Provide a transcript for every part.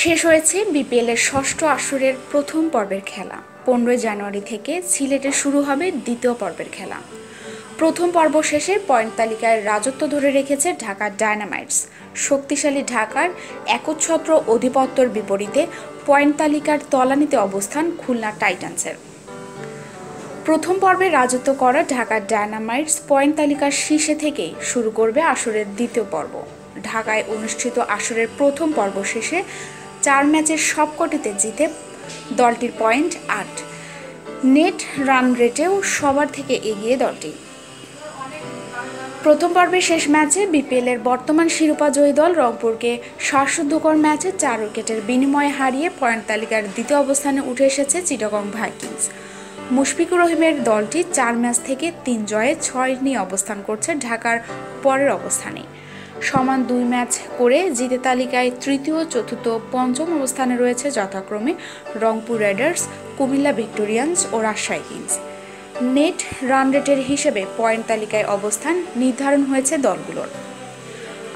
শেষ হয়েছে বিপিএলের ষষ্ঠ আসরের প্রথম পর্বের খেলা। পনেরোই জানুয়ারি থেকে সিলেটে শুরু হবে দ্বিতীয় পর্বের খেলা। প্রথম পর্ব শেষে পয়েন্ট তালিকায় রাজত্ব ধরে রেখেছে ঢাকা ডায়নামাইটস। শক্তিশালী ঢাকার একচ্ছত্র অধিপত্যর বিপরীতে পয়েন্ট তালিকার তলানিতে অবস্থান খুলনা টাইটান্সের। প্রথম পর্বে রাজত্ব করা ঢাকা ডায়নামাইটস পয়েন্ট তালিকার শীর্ষে থেকেই শুরু করবে আসরের দ্বিতীয় পর্ব। ঢাকায় অনুষ্ঠিত আসরের প্রথম পর্ব শেষে চার ম্যাচের সবকটিতে জিতে দলটির পয়েন্ট আট। নেট রান রেটেও সবার থেকে এগিয়ে দলটি। প্রথম পর্বের শেষ ম্যাচে বিপিএলের বর্তমান শিরোপা জয়ী দল রংপুরকে শ্বাসরুদ্ধকর ম্যাচে চার উইকেটের বিনিময়ে হারিয়ে পয়েন্ট তালিকার দ্বিতীয় অবস্থানে উঠে এসেছে চিটাগং ভাইকিংস। মুশফিকুর রহিমের দলটি চার ম্যাচ থেকে তিন জয়ে ছয় নিয়ে অবস্থান করছে ঢাকার পরের অবস্থানে। সমান দুই ম্যাচ করে জিতে তালিকায় তৃতীয়, চতুর্থ, পঞ্চম অবস্থানে রয়েছে যথাক্রমে রংপুর রাইডার্স, কুমিল্লা ভিক্টোরিয়ান্স ও রাজশাহী কিংস। নেট রান রেটের হিসেবে পয়েন্ট তালিকায় অবস্থান নির্ধারণ হয়েছে দলগুলোর।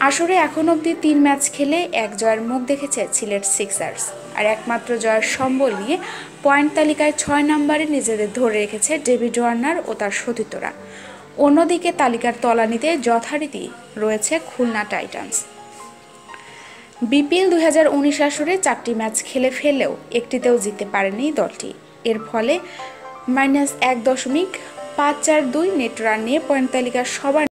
আসরে এখন অবধি তিন ম্যাচ খেলে এক জয়ের মুখ দেখেছে সিলেট সিক্সার্স। আর একমাত্র জয়ের সম্বল নিয়ে পয়েন্ট তালিকায় ছয় নম্বরে নিজেদের ধরে রেখেছে ডেভিড ওয়ার্নার ও তার সতীর্থরা। অন্যদিকে তালিকার তলানিতে যথারীতি রয়েছে খুলনা টাইটান্স। বিপিএল দুই হাজার উনিশ আসরে চারটি ম্যাচ খেলে ফেলেও একটিতেও জিতে পারেনি দলটি। এর ফলে মাইনাস এক দশমিক পাঁচ চার দুই নেট রান নিয়ে পয়েন্ট তালিকার সবার